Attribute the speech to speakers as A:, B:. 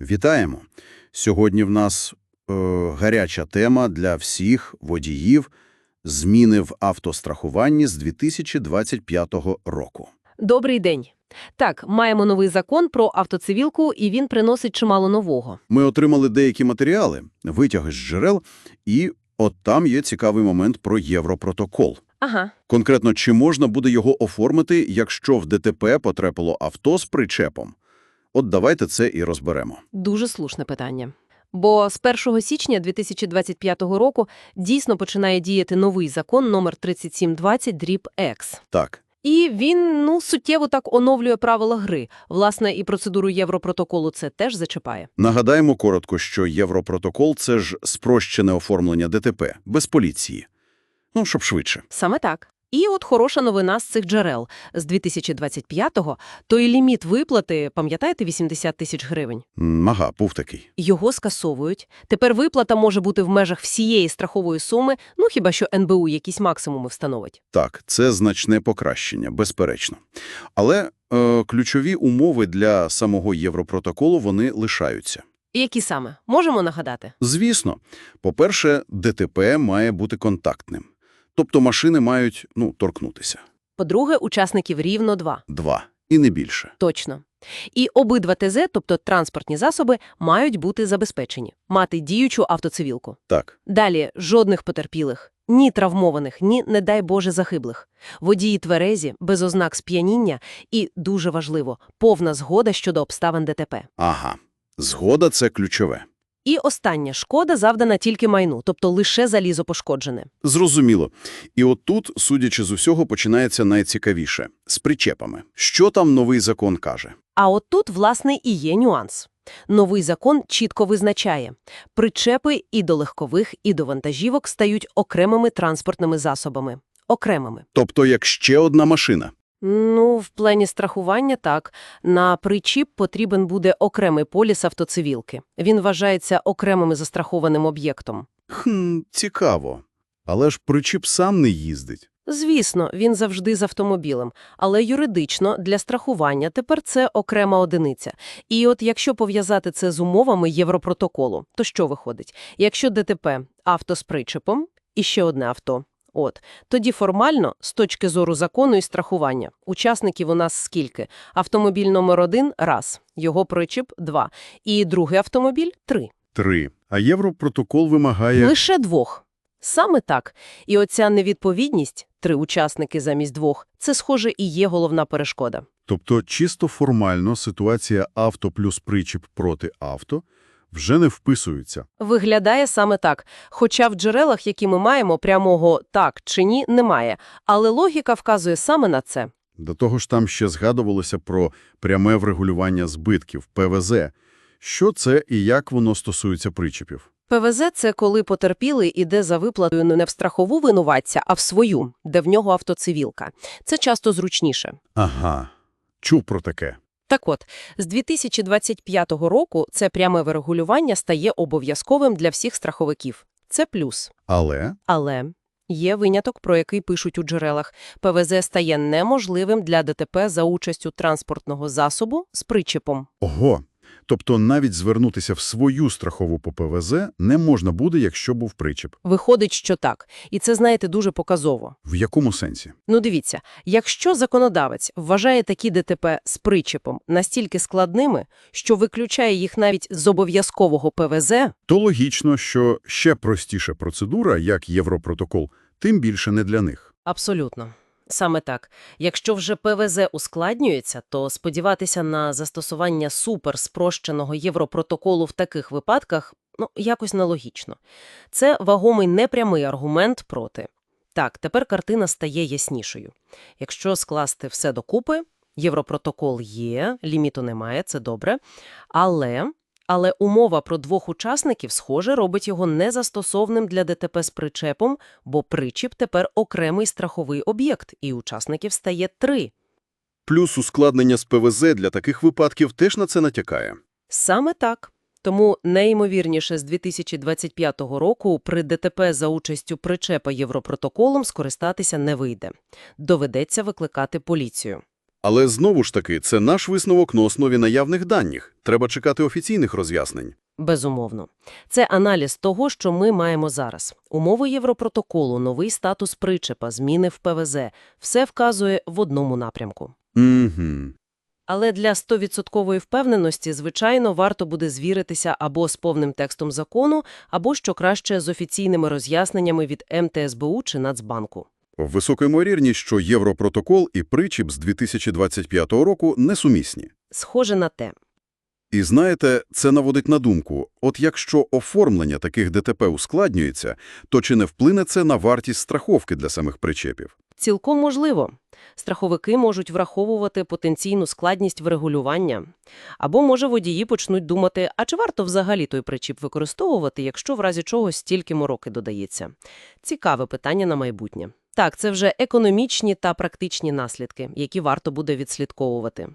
A: Вітаємо! Сьогодні в нас е, гаряча тема для всіх водіїв – зміни в автострахуванні з 2025 року.
B: Добрий день. Так, маємо новий закон про автоцивілку, і він приносить чимало нового.
A: Ми отримали деякі матеріали, витяги з джерел, і от там є цікавий момент про Європротокол.
B: Ага.
A: Конкретно, чи можна буде його оформити, якщо в ДТП потрапило авто з причепом? От давайте це і розберемо.
B: Дуже слушне питання. Бо з 1 січня 2025 року дійсно починає діяти новий закон номер 3720 дріб X.
A: Так,
B: І він, ну, суттєво так оновлює правила гри. Власне, і процедуру Європротоколу це теж зачіпає.
A: нагадаємо коротко, що Європротокол – це ж спрощене оформлення ДТП, без поліції. Ну, щоб швидше.
B: Саме так. І от хороша новина з цих джерел. З 2025-го той ліміт виплати, пам'ятаєте, 80 тисяч гривень?
A: Ага, був такий.
B: Його скасовують. Тепер виплата може бути в межах всієї страхової суми, ну хіба що НБУ якісь максимуми встановить.
A: Так, це значне покращення, безперечно. Але е, ключові умови для самого Європротоколу вони лишаються.
B: Які саме? Можемо нагадати?
A: Звісно, по-перше, ДТП має бути контактним. Тобто машини мають, ну, торкнутися.
B: По-друге, учасників рівно два.
A: Два. І не більше.
B: Точно. І обидва ТЗ, тобто транспортні засоби, мають бути забезпечені, мати діючу автоцивілку.
A: Так.
B: Далі жодних потерпілих, ні травмованих, ні, не дай Боже, загиблих. Водії тверезі, без ознак сп'яніння і, дуже важливо, повна згода щодо обставин ДТП.
A: Ага. Згода – це ключове.
B: І остання шкода завдана тільки майну, тобто лише залізо пошкоджене.
A: Зрозуміло. І от тут, судячи з усього, починається найцікавіше – з причепами. Що там новий закон каже?
B: А от тут, власне, і є нюанс. Новий закон чітко визначає – причепи і до легкових, і до вантажівок стають окремими транспортними засобами. Окремими.
A: Тобто, як ще одна машина.
B: Ну, в плані страхування так. На причіп потрібен буде окремий поліс автоцивілки. Він вважається окремим застрахованим об'єктом.
A: Хм, цікаво. Але ж причіп сам не їздить.
B: Звісно, він завжди з автомобілем, але юридично для страхування тепер це окрема одиниця. І от якщо пов'язати це з умовами Європротоколу, то що виходить? Якщо ДТП – авто з причепом і ще одне авто, от, тоді формально, з точки зору закону і страхування, учасників у нас скільки? Автомобіль номер один – раз, його причеп – два, і другий автомобіль – три.
A: Три. А Європротокол вимагає...
B: Лише двох. Саме так. І оця невідповідність, три учасники замість двох, це, схоже, і є головна перешкода.
C: Тобто чисто формально ситуація авто плюс причіп проти авто вже не вписується.
B: Виглядає саме так. Хоча в джерелах, які ми маємо, прямого «так» чи «ні» немає. Але логіка вказує саме на це.
C: До того ж там ще згадувалося про пряме врегулювання збитків, ПВЗ. Що це і як воно стосується причіпів?
B: ПВЗ – це коли потерпілий іде за виплатою не в страхову винуватця, а в свою, де в нього автоцивілка. Це часто зручніше.
C: Ага, чув про таке.
B: Так от, з 2025 року це пряме врегулювання стає обов'язковим для всіх страховиків. Це плюс.
C: Але
B: Але є виняток, про який пишуть у джерелах. ПВЗ стає неможливим для ДТП за участю транспортного засобу з причепом.
C: ого, тобто навіть звернутися в свою страхову по ПВЗ не можна буде, якщо був причіп.
B: Виходить, що так. І це, знаєте, дуже показово.
C: В якому сенсі?
B: Ну дивіться, якщо законодавець вважає такі ДТП з причепом настільки складними, що виключає їх навіть з обов'язкового ПВЗ,
C: То логічно, що ще простіша процедура, як Європротокол, тим більше не для них.
B: Абсолютно. Саме так. Якщо вже ПВЗ ускладнюється, то сподіватися на застосування суперспрощеного Європротоколу в таких випадках ну, якось нелогічно. Це вагомий непрямий аргумент проти. Так, тепер картина стає яснішою. Якщо скласти все докупи, Європротокол є, ліміту немає, це добре, але... Але умова про двох учасників, схоже, робить його незастосовним для ДТП з причепом, бо причіп тепер окремий страховий об'єкт, і учасників стає три.
A: Плюс ускладнення з ПВЗ для таких випадків теж на це натякає.
B: Саме так. Тому найімовірніше з 2025 року при ДТП за участю причепа Європротоколом скористатися не вийде. Доведеться викликати поліцію.
A: Але знову ж таки, це наш висновок на основі наявних даних. Треба чекати офіційних роз'яснень.
B: Безумовно. Це аналіз того, що ми маємо зараз. Умови Європротоколу, новий статус причепа, зміни в ПВЗ – все вказує в одному напрямку.
A: Угу.
B: Але для 100% впевненості, звичайно, варто буде звіритися або з повним текстом закону, або, що краще, з офіційними роз'ясненнями від МТСБУ чи Нацбанку.
A: Висока ймовірність, що Європротокол і причіп з 2025 року несумісні.
B: Схоже на те.
A: І знаєте, це наводить на думку, от якщо оформлення таких ДТП ускладнюється, то чи не вплине це на вартість страховки для самих причепів?
B: Цілком можливо. Страховики можуть враховувати потенційну складність врегулювання. Або, може, водії почнуть думати, а чи варто взагалі той причіп використовувати, якщо в разі чогось стільки мороки додається. Цікаве питання на майбутнє. Так, це вже економічні та практичні наслідки, які варто буде відслідковувати.